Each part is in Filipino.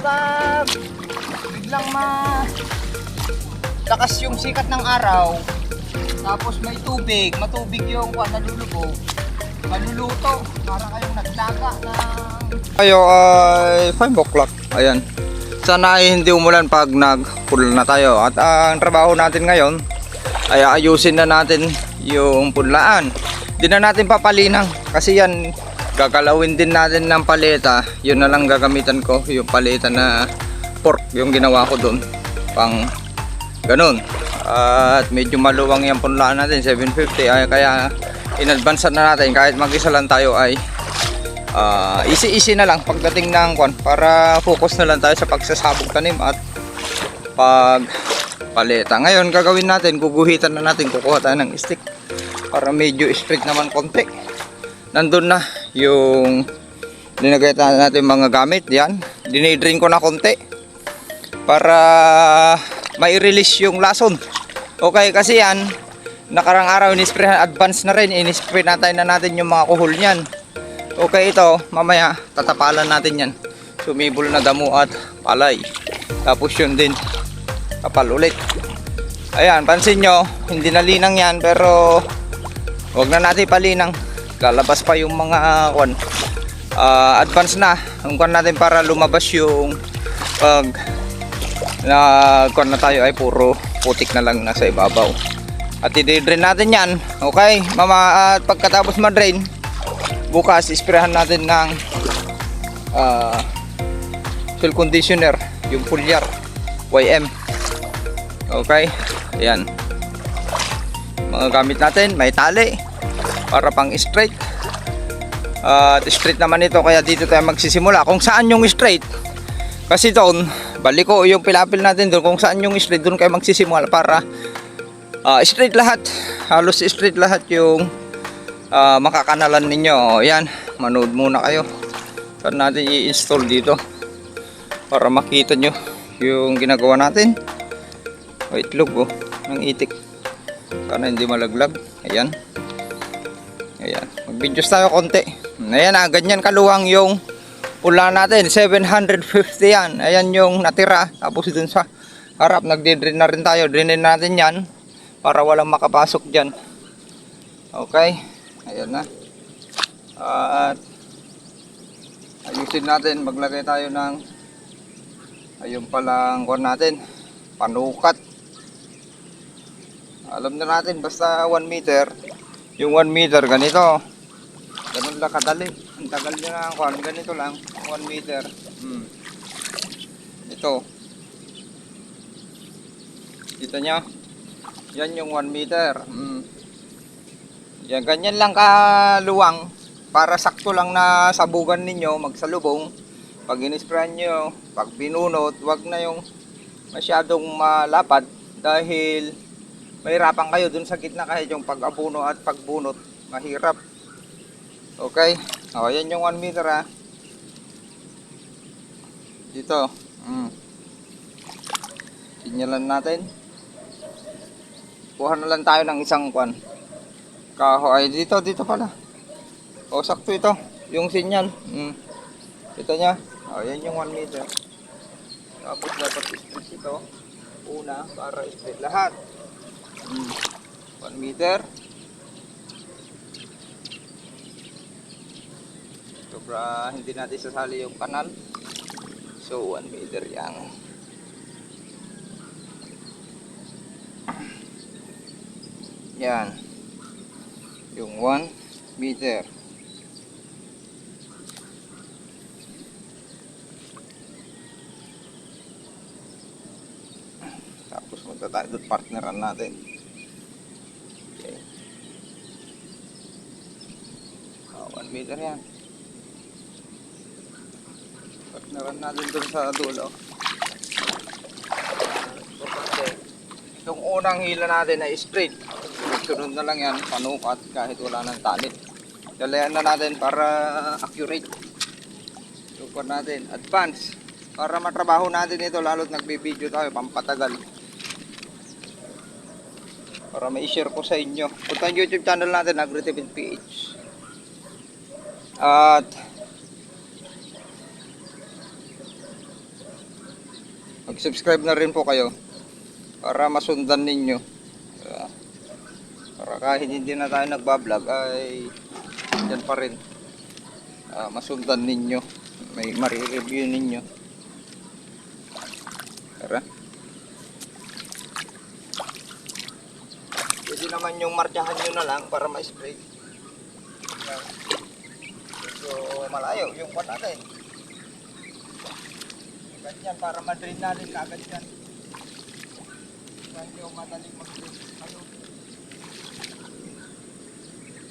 isisipol pag biglang ma lakas yung sikat ng araw tapos may tubig, matubig yung kuha nalulubog maluluto para kayong naglaga ng Tayo ay 5 o'clock. Ayan. Sana ay hindi umulan pag nag-pool na tayo. At ang trabaho natin ngayon ay ayusin na natin yung punlaan. Di na natin papalinang kasi yan gagalawin din natin ng paleta. Yun na lang gagamitan ko, yung paleta na pork yung ginawa ko doon. Pang ganun. At medyo maluwang yung punlaan natin, 750. Ay, kaya in advance na natin kahit mag-isa lang tayo ay Ah, easy-easy na lang pagdating ng kwan para focus na lang tayo sa pagsasabog tanim at pag paleta. Ngayon gagawin natin, guguhitan na natin, kukuha tayo ng stick para medyo straight naman konti. Nandun na yung linagay na natin mga gamit, yan. Dinidrain ko na konti para mai-release yung lason. Okay, kasi yan, nakarang araw inispray advance na rin, inispray natin na natin yung mga kuhol niyan. Okay ito, mamaya tatapalan natin yan. Sumibol na damo at palay. Tapos yun din, kapal ulit. Ayan, pansin nyo, hindi na yan pero wag na natin palinang. Lalabas pa yung mga kwan. Ah, advance na. Ang kwan natin para lumabas yung pag na kwan na tayo ay puro putik na lang nasa ibabaw. At i-drain natin yan. Okay, mama at pagkatapos ma-drain, bukas isprayan natin ng ah fuel conditioner yung foliar YM okay ayan mga gamit natin may tali para pang straight at straight naman ito kaya dito tayo magsisimula kung saan yung straight kasi doon baliko yung pilapil natin doon kung saan yung straight doon kayo magsisimula para ah, straight lahat halos straight lahat yung ah, makakanalan ninyo. O, yan, manood muna kayo. Saan natin i-install dito para makita nyo yung ginagawa natin. O, itlog oh, ng itik. Sana hindi malaglag. Ayan. Ayan. Mag-videos tayo konti. Ayan ah, ganyan kaluwang yung pula natin. 750 yan. Ayan yung natira. Tapos dun sa harap, nagdi-drain na rin tayo. Drainin natin yan para walang makapasok dyan. Okay. Ayan na. At ayusin natin, maglagay tayo ng ayun palang kuwan natin, panukat. Alam na natin, basta 1 meter, yung 1 meter ganito. Ganun lang kadali. Ang tagal niya na ang kuwan, ganito lang, 1 meter. Hmm. Ito. Kita nyo? Yan yung 1 meter. Hmm. Yan, ganyan lang kaluwang para sakto lang na sabugan ninyo magsalubong. Pag inisprayan nyo, pag binunot, wag na yung masyadong malapad dahil mahirapan kayo dun sa gitna kahit yung pag-abuno at pagbunot mahirap. Okay? O, yan yung 1 meter ha. Dito. Mm. Sinyalan natin. Kuha na lang tayo ng isang kwan kahoy dito dito pala o sakto ito yung sinyal mm. kita nya o yan yung 1 meter tapos dapat split ito una para split lahat. 1 meter sobra hindi natin sasali yung kanal so 1 meter yan yan yung 1 meter. Tapos punta tayo doon partneran natin. Meter yan. Partneran natin doon sa dulo. Itong unang hila natin ay straight sunod na lang yan panukat kahit wala nang tali dalayan na natin para accurate. Super natin advance. Para matrabaho natin ito lalo't nagbibideo tayo pampatagal. Para ma-share ko sa inyo. Punta ang youtube channel natin Agritipid PH at Mag-subscribe na rin po kayo para masundan ninyo. Ah, para kahit hindi na tayo nagbablog ay yan pa rin. Ah, masundan ninyo. May mari-review ninyo. Tara. Pwede naman yung martyahan nyo na lang para ma-spray. Yan. So, malayo yung pan natin. Ganyan para ma-drain natin kagad yan. Hindi yung madaling mag-drain.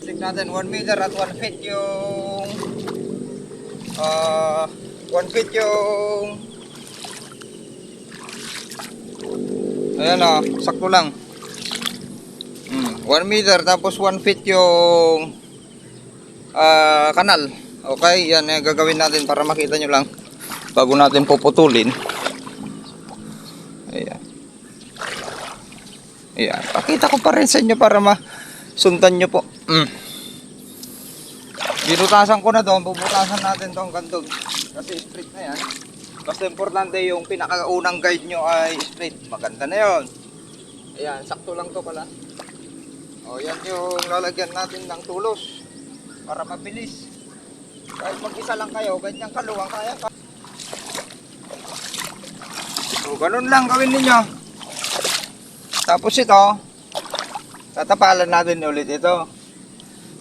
Check natin 1 meter at 1 feet yung ah 1 feet yung Ayan o, sakto lang. Mm, 1 meter tapos 1 feet yung ah, kanal. Okay, yan yung gagawin natin para makita nyo lang bago natin puputulin. Ayan. Ayan, pakita ko pa rin sa inyo para masundan nyo po. Mm. Binutasan ko na doon, bubutasan natin hanggang doon. Kasi straight na yan. Basta importante yung pinakaunang guide nyo ay straight. Maganda na yon. Ayan, sakto lang to pala. O, yan yung lalagyan natin ng tulos. Para mabilis. Kahit mag-isa lang kayo, ganyan kaluwang kaya ka. So, ganun lang gawin ninyo. Tapos ito, tatapalan natin ulit ito.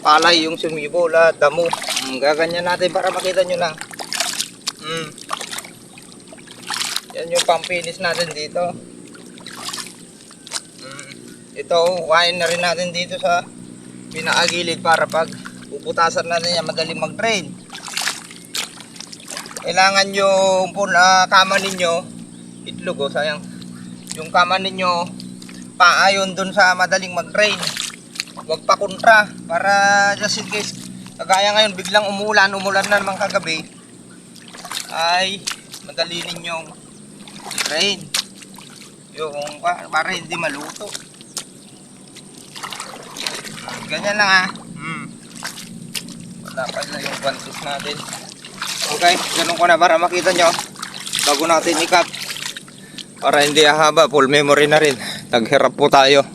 Palay yung sumibol at damo. Mm, gaganyan natin para makita nyo lang. Mm. Yan yung pampinis natin dito. Mm. Ito, wain na rin natin dito sa pinaagilid para pag puputasan natin yan, madaling mag-drain. Kailangan yung pula, kama ninyo, itlog oh, sayang. Yung kama ninyo, paayon dun sa madaling mag-drain. Huwag pa kontra para just in case kagaya ngayon biglang umulan, umulan na naman kagabi ay madali ninyong drain. Yung pa- para hindi maluto. Ganyan lang ah. Pa na yung bansis natin. Okay, ganun ko na para makita nyo. Bago natin ikat. Para hindi haba, full memory na rin. Naghirap po tayo.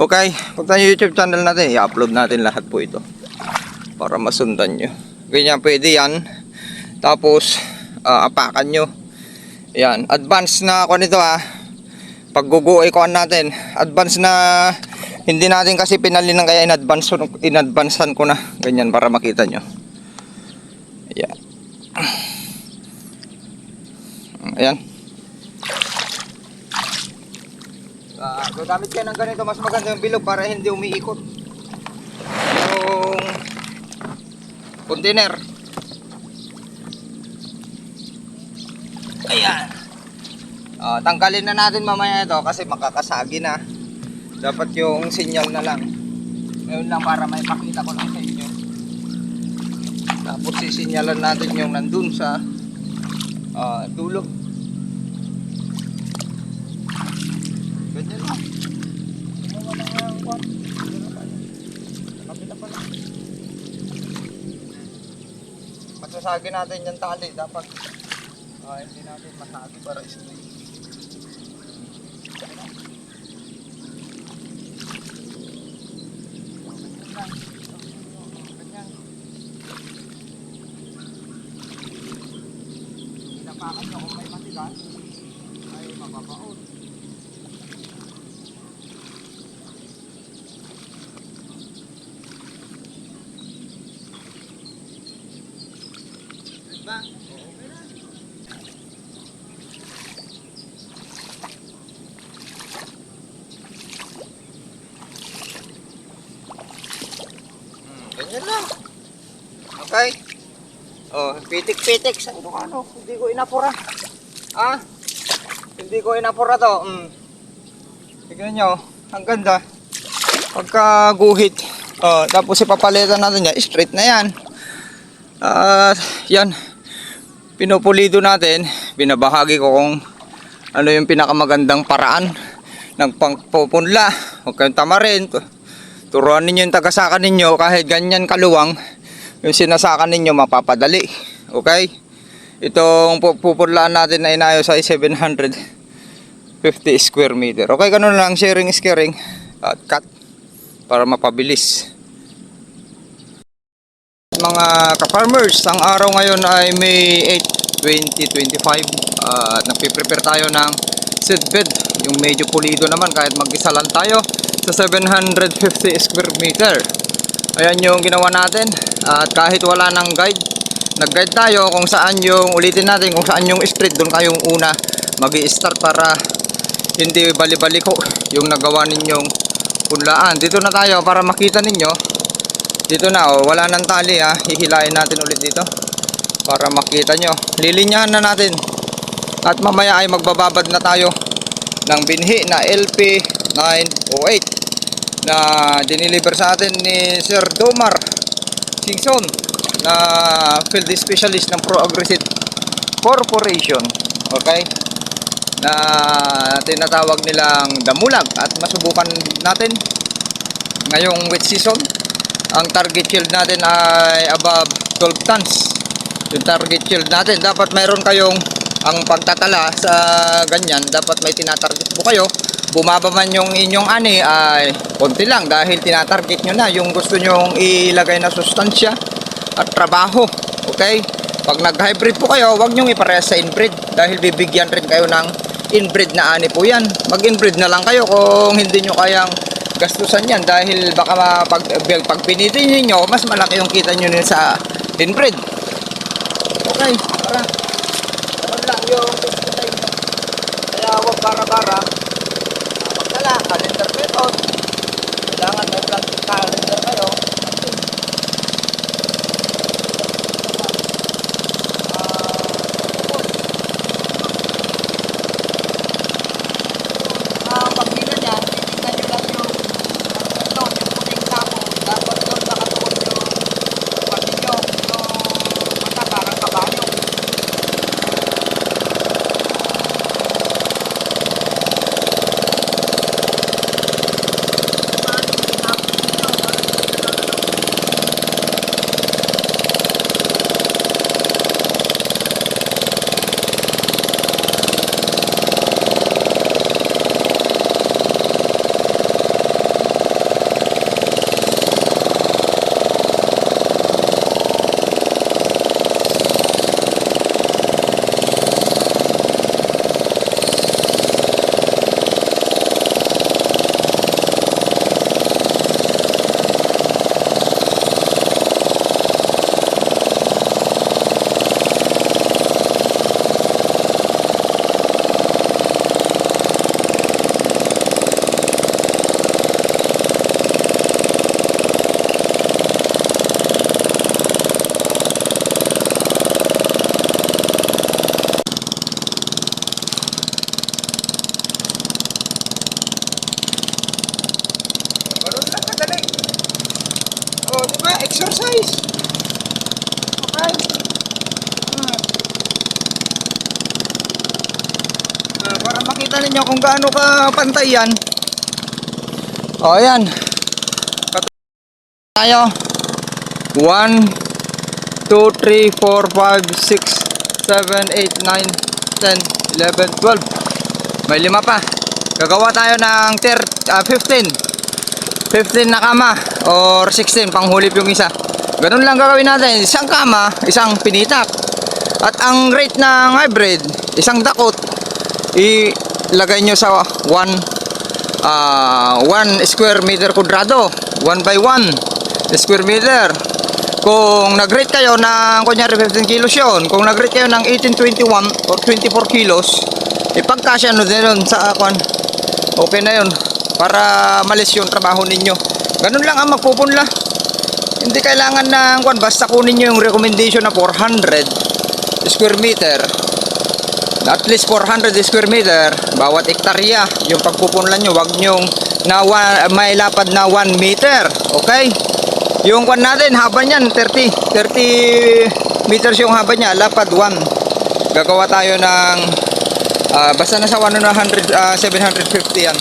Okay, punta nyo YouTube channel natin. I-upload natin lahat po ito. Para masundan nyo. Ganyan pwede yan. Tapos, ah, apakan nyo. Yan, advance na ako nito ah. Pagguguay ko natin. Advance na hindi natin kasi pinali ng kaya in-advance in-advancean ko na. Ganyan para makita nyo. Ayan. Ayan. Ah, gagamit kayo ng ganito mas maganda yung bilog para hindi umiikot. Yung container. Ayan. Ah, tanggalin na natin mamaya ito kasi makakasagi na. Dapat yung sinyal na lang. Ngayon lang para may pakita ko lang sa inyo. Tapos sisinyalan natin yung nandun sa ah, dulo. Ganyan lang. Pa lang. Masasagi natin yung tali. Dapat ah, hindi natin masagi para straight. Ganyan lang. Ganyan. Pinapakan nyo kung may matigas ay mababaon. Diba? Okay na. Ganyan lang. Okay? Oh, pitik-pitik. Sa ano ano? Hindi ko inapura. Ah? Hindi ko inapura to. Mm. Tignan nyo. Ang ganda. Pagka guhit. Oh, tapos ipapalitan natin yan. Straight na yan. Ah, yan. Pinupulido natin. Binabahagi ko kung ano yung pinakamagandang paraan ng pangpupunla. Huwag kayong tamarin. Turuan ninyo yung tagasakan ninyo kahit ganyan kaluwang yung sinasakan ninyo mapapadali. Okay? Itong pu- pupudlaan natin na inayos ay 750 square meter. Okay, ganun lang. Sharing is. At cut. Para mapabilis. Mga ka-farmers, ang araw ngayon ay May 8, 2025. At nagpiprepare tayo ng seed bed. Yung medyo pulido naman kahit mag-isa lang tayo sa 750 square meter. Ayan yung ginawa natin. At kahit wala ng guide, nag-guide tayo kung saan yung ulitin natin kung saan yung street doon kayong una mag start para hindi bali-baliko yung nagawa ninyong punlaan. Dito na tayo para makita ninyo. Dito na oh, wala nang tali ah. Hihilain natin ulit dito para makita nyo. Lilinyahan na natin. At mamaya ay magbababad na tayo ng binhi na LP 908 na diniliver sa atin ni Sir Domar Singson na field specialist ng Pro Aggressive Corporation. Okay? Na tinatawag nilang damulag at masubukan natin ngayong wet season. Ang target yield natin ay above 12 tons. Yung target yield natin, dapat mayroon kayong ang pagtatala sa ganyan, dapat may tinatarget po kayo. Bumaba man yung inyong ani ay konti lang dahil tinatarget nyo na yung gusto nyong ilagay na sustansya at trabaho. Okay? Pag nag-hybrid po kayo, huwag nyong iparehas sa inbreed dahil bibigyan rin kayo ng inbreed na ani po yan. Mag-inbreed na lang kayo kung hindi nyo kayang gastusan yan dahil baka pag, pag pinitin ninyo, mas malaki yung kita nyo sa inbreed. Okay, tara. Ganun lang yung gusto sa inyo. Kaya huwag bara-bara. Magdala, calendar method. Kailangan may plastic calendar kayo. Ah, pagbila niya, titignan nyo lang yung ito, yung puting tapo. Dapat doon nakatuon yung pati nyo, yung mata parang kabayo. Ganun lang kadali. Oh, di ba? Exercise. Okay. Ah. Ah, para makita ninyo kung gaano ka pantay yan. Oh, ayan. Kat- tayo. 1 2 3 4 5 6 7 8 9 10 11 12 May lima pa. Gagawa tayo ng 30, ah, 15. 15 na kama or 16 panghulip yung isa. Ganun lang gagawin natin. Isang kama, isang pinitak. At ang rate ng hybrid, isang dakot, ilagay nyo sa 1 ah 1 square meter kudrado. 1 by 1 square meter. Kung nag-rate kayo ng kunyari 15 kilos yun, kung nag-rate kayo ng 1821 or 24 kilos, ipagkasya nyo din sa kwan. Okay na yun para malis yung trabaho ninyo. Ganun lang ang magpupunla. Hindi kailangan ng kwan basta kunin nyo yung recommendation na 400 square meter. At least 400 square meter bawat ektarya yung pagpupunla nyo. Wag nyong na wa- may lapad na 1 meter. Okay? Yung kwan natin, haba niyan 30 30 meters yung haba niya, lapad 1. Gagawa tayo ng ah, basta nasa 100 ah, 750 yan.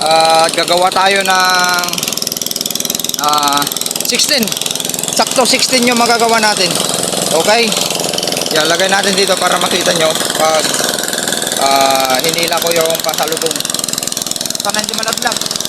At gagawa tayo ng ah, 16. Sakto 16 yung magagawa natin. Okay? Yan, lagay natin dito para makita nyo pag ah, hinila ko yung pasalubong. Sana hindi malaglag.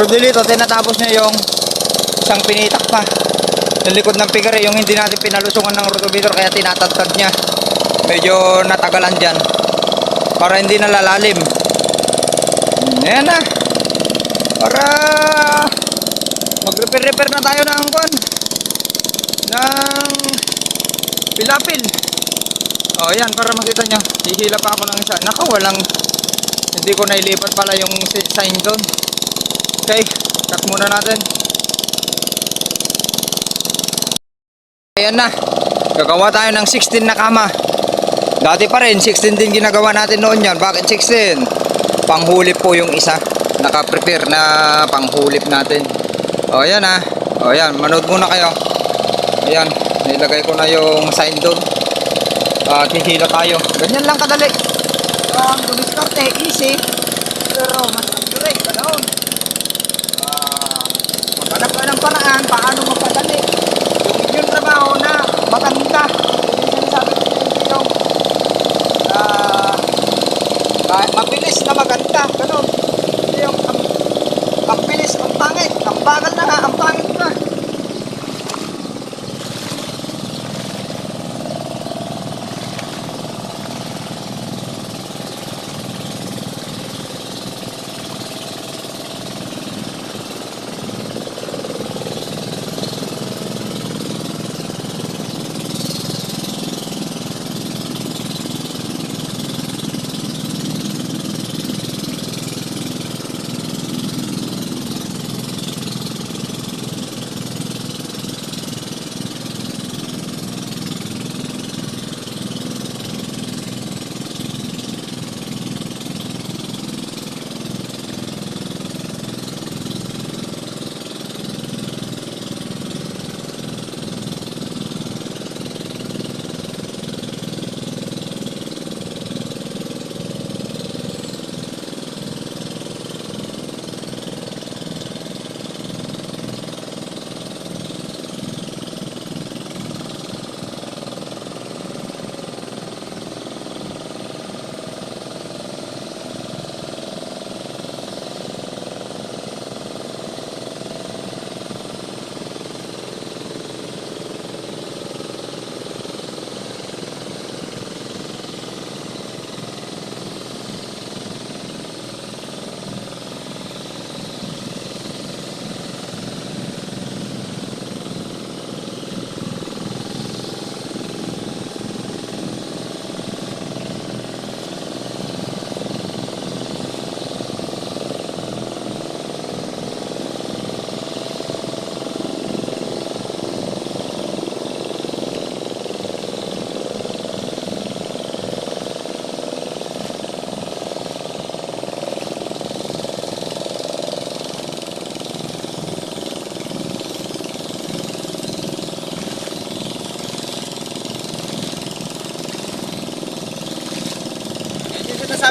Rodelito. Tinatapos niya yung isang pinitak pa. Sa likod ng pigare, yung hindi natin pinalusungan ng rotovator kaya tinatagtag niya. Medyo natagalan dyan. Para hindi nalalalim. Yan na. Para mag-repair-repair na tayo ng kwan. Ng pilapil. Oh, yan para makita nyo. Hihila pa ako ng isa. Naka, walang hindi ko nailipat pala yung si- sign doon. Okay, cut muna natin. Ayan na. Gagawa tayo ng 16 na kama. Dati pa rin, 16 din ginagawa natin noon yan. Bakit 16? Panghulip po yung isa. Naka-prepare na panghulip natin. O, ayan na. O, ayan. Manood muna kayo. Ayan. Nilagay ko na yung sign doon. At hihila tayo. Ganyan lang kadali. Ang dumiskarte, easy. Pero mas accurate, ganoon. Ah, maghanap ka ng paraan paano mapadali. Yung inyong trabaho na maganda. Yung sinasabi ko hindi yung ah, ah, mabilis na maganda. Hindi yung ang, ang bilis, ang pangit. Ang bagal na nga, ang pangit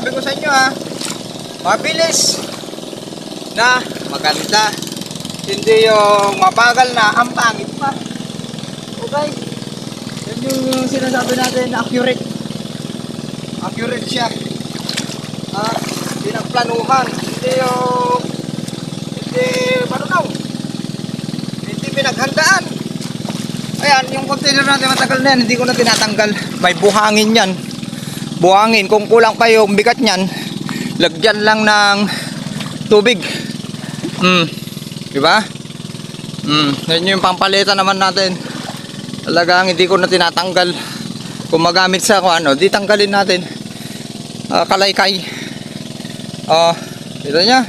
na. ko sa inyo ha. Mabilis na maganda. Hindi yung mabagal na ang pangit pa. Okay? Yan yung sinasabi natin na accurate. Accurate siya. Ah, hindi nagplanuhan. Hindi yung hindi marunaw. Hindi pinaghandaan. Ayan, yung container natin matagal na yan, hindi ko na tinatanggal. May buhangin yan. Buhangin, kung kulang pa yung bigat niyan, lagyan lang ng tubig. Hmm, di ba? Hmm, yan yung pampalitan naman natin. Talagang hindi ko na tinatanggal. Kung magamit sa kung ano, di tanggalin natin. Ah, kalaykay. Oh, ito niya.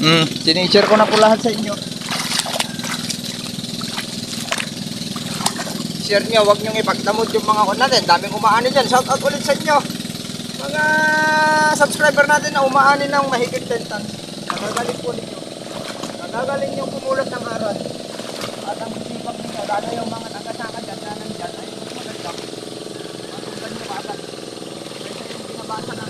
Hmm, sinishare ko na po lahat sa inyo. Share nyo, huwag nyo ipagdamot yung mga kon natin. Daming umaani dyan. Shout out ulit sa inyo. Mga subscriber natin na umaani ng mahigit 10 tons. Nagagaling po ninyo. Nagagaling yung kumulat ng aral. At ang sipag ninyo, lalo yung mga nagasaka dyan na nandyan, ay maganda. Matunggan nyo kaagad. Kaysa yung binabasa ng